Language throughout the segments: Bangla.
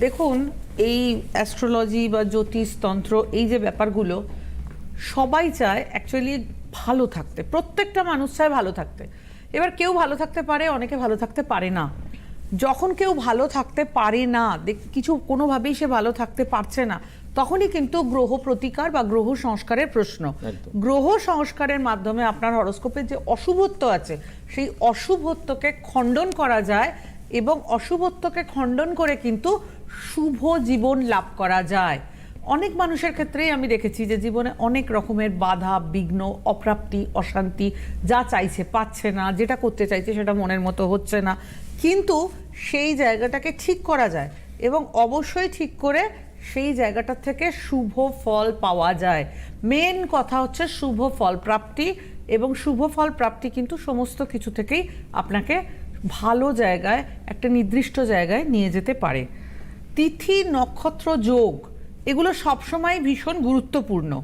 দেখুন এই অ্যাস্ট্রোলজি বা জ্যোতিষতন্ত্র এই যে ব্যাপারগুলো সবাই চায় অ্যাকচুয়ালি ভালো থাকতে প্রত্যেকটা মানুষ চায় ভালো থাকতে। এবার কেউ ভালো থাকতে পারে অনেকে ভালো থাকতে পারে না। যখন কেউ ভালো থাকতে পারে না দেখ- কিছু কোনোভাবেই সে ভালো থাকতে পারছে না তখনই কিন্তু গ্রহ প্রতিকার বা গ্রহ সংস্কারের প্রশ্ন। গ্রহ সংস্কারের মাধ্যমে আপনার হরস্কোপে যে অশুভত্ব আছে সেই অশুভত্বকে খণ্ডন করা যায় এবং অশুভত্বকে খণ্ডন করে কিন্তু শুভ জীবন লাভ করা যায়। অনেক মানুষের ক্ষেত্রেই আমি দেখেছি যে জীবনে অনেক রকমের বাধা, বিঘ্ন, অপ্রাপ্তি, অশান্তি যা চাইছে, পাচ্ছে না, যেটা করতে চাইছে সেটা মনের মতো হচ্ছে না। কিন্তু সেই জায়গাটাকে ঠিক করা যায় এবং অবশ্যই ঠিক করে সেই জায়গাটা থেকে শুভ ফল পাওয়া যায়। মেন কথা হচ্ছে শুভ ফল প্রাপ্তি এবং শুভ ফল প্রাপ্তি কিন্তু সমস্ত কিছু থেকেই আপনাকে ভালো জায়গায় একটা নির্দিষ্ট জায়গায় নিয়ে যেতে পারে। তিথি নক্ষত্র যোগ এগুলো সবসময় ভীষণ গুরুত্বপূর্ণ।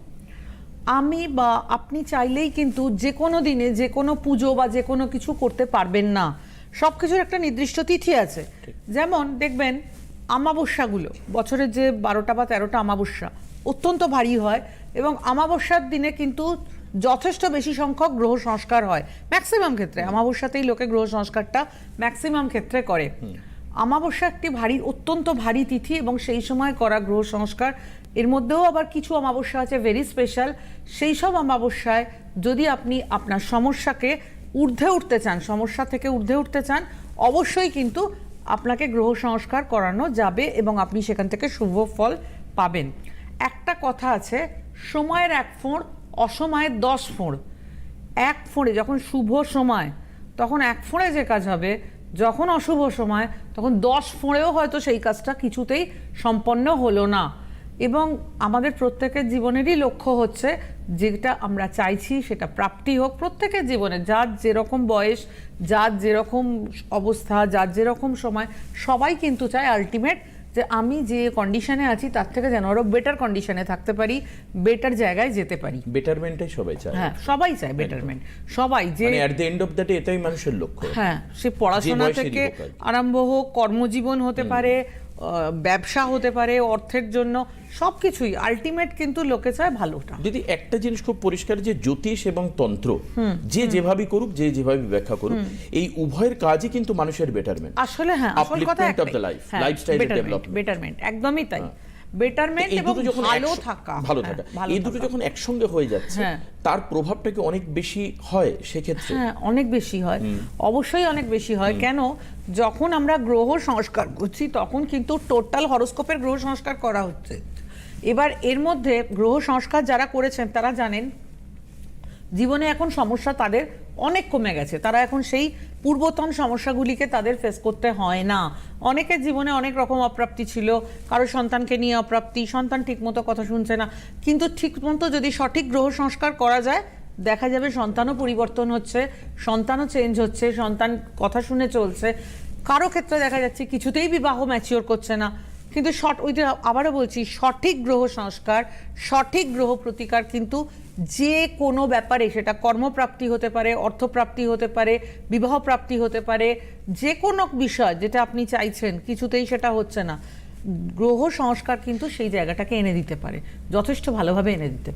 আমি বা আপনি চাইলেই কিন্তু যে কোনো দিনে যে কোনো পুজো বা যে কোনো কিছু করতে পারবেন না। সব কিছুর একটা নির্দিষ্ট তিথি আছে। যেমন দেখবেন আমাবস্যাগুলো বছরের যে বারোটা বা তেরোটা আমাবস্যা অত্যন্ত ভারী হয় এবং আমাবস্যার দিনে কিন্তু যথেষ্ট বেশি সংখ্যক গ্রহ সংস্কার হয়। ম্যাক্সিমাম ক্ষেত্রে আমাবস্যাতেই লোকে গ্রহ সংস্কারটা ম্যাক্সিমাম ক্ষেত্রে করে। আমাবস্যা একটি ভারী অত্যন্ত ভারী তিথি এবং সেই সময় করা গ্রহ সংস্কার। এর মধ্যেও আবার কিছু অমাবস্যা আছে ভেরি স্পেশাল সেই সব অমাবস্যায় যদি আপনি আপনার সমস্যাকে ঊর্ধ্বে উঠতে চান সমস্যা থেকে ঊর্ধ্বে উঠতে চান অবশ্যই কিন্তু আপনাকে গ্রহ সংস্কার করানো যাবে এবং আপনি সেখান থেকে শুভ ফল পাবেন। একটা কথা আছে সময়ের এক ফোঁড় অসময়ের দশ ফোঁড়। এক ফোঁড়ে যখন শুভ সময়, তখন এক ফোঁড়ে যে কাজ হবে, যখন অশুভ সময়, তখন দশ ফোঁড়েও হয়তো সেই কাজটা কিছুতেই সম্পন্ন হলো না। এবং আমাদের প্রত্যেকের জীবনেরই লক্ষ্য হচ্ছে, যেটা আমরা চাইছি সেটা প্রাপ্তি হোক। প্রত্যেকের জীবনে যার যেরকম বয়স, যার যেরকম অবস্থা, যার যেরকম সময়, সবাই কিন্তু চায় আলটিমেট যে আমি যে কন্ডিশনে আছি তার থেকে যেন আরও বেটার কন্ডিশনে থাকতে পারি বেটার জায়গায় যেতে পারি। বেটারমেন্টটাই সবাই চায়। হ্যাঁ সবাই চায় বেটারমেন্ট সবাই যে মানে at the end of the day এটাই মানুষের লক্ষ্য। হ্যাঁ সে পড়াশোনা থেকে। আরম্ভ হোক কর্মজীবন হতে পারে ব্যবসা হতে পারে অর্থের জন্য সব কিছুই। আলটিমেট কিন্তু লোকে চায় ভালোটা। যদি একটা জিনিস খুব পরিষ্কার যে জ্যোতিষ এবং তন্ত্র যে যেভাবে করুক যে যেভাবে ব্যাখ্যা করুক এই উভয়ের কাজই কিন্তু মানুষের বেটারমেন্ট আসলে হ্যাঁ আসল কথা একটাই। Lifestyle development. বেটারমেন্ট একদমই তাই। বেটারমেন্ট এবং ভালো থাকা। ভালো হ্যাঁ, থাকা। এই দুটো যখন একসঙ্গে হয়ে যাচ্ছে হ্যাঁ। তার প্রভাবটা কি অনেক বেশি হয় সেক্ষেত্রে? হ্যাঁ অনেক বেশি হয়। অবশ্যই অনেক বেশি হয়। কেন? যখন আমরা গ্রহ সংস্কার করছি তখন কিন্তু টোটাল হরোস্কোপের গ্রহ সংস্কার করা হচ্ছে। এবার এর মধ্যে গ্রহ সংস্কার যারা করেছেন তারা জানেন জীবনে এখন সমস্যা তাদের অনেক কমে গেছে। তারা এখন সেই পূর্বতন সমস্যাগুলিকে তাদের ফেস করতে হয় না। অনেকের জীবনে অনেক রকম অপ্রাপ্তি ছিল। কারও সন্তানকে নিয়ে অপ্রাপ্তি, সন্তান ঠিকমতো কথা শুনছে না। কিন্তু ঠিকমতো যদি সঠিক গ্রহ সংস্কার করা যায়, দেখা যাবে সন্তানও পরিবর্তন হচ্ছে, সন্তানও চেঞ্জ হচ্ছে, সন্তান কথা শুনে চলছে। কারও ক্ষেত্রে দেখা যাচ্ছে কিছুতেই বিবাহ ম্যাচিওর করছে না। কিন্তু শর্ট ওই যে আবারও বলছি, সঠিক গ্রহ সংস্কার, সঠিক গ্রহ প্রতিকার কিন্তু যে কোনো ব্যাপারে, সেটা কর্মপ্রাপ্তি হতে পারে, অর্থপ্রাপ্তি হতে পারে বিবাহ প্রাপ্তি হতে পারে, যে কোনো বিষয় যেটা আপনি চাইছেন, কিছুতেই সেটা হচ্ছে না। গ্রহ সংস্কার কিন্তু সেই জায়গাটাকে এনে দিতে পারে, যথেষ্ট ভালোভাবে এনে দিতে পারে।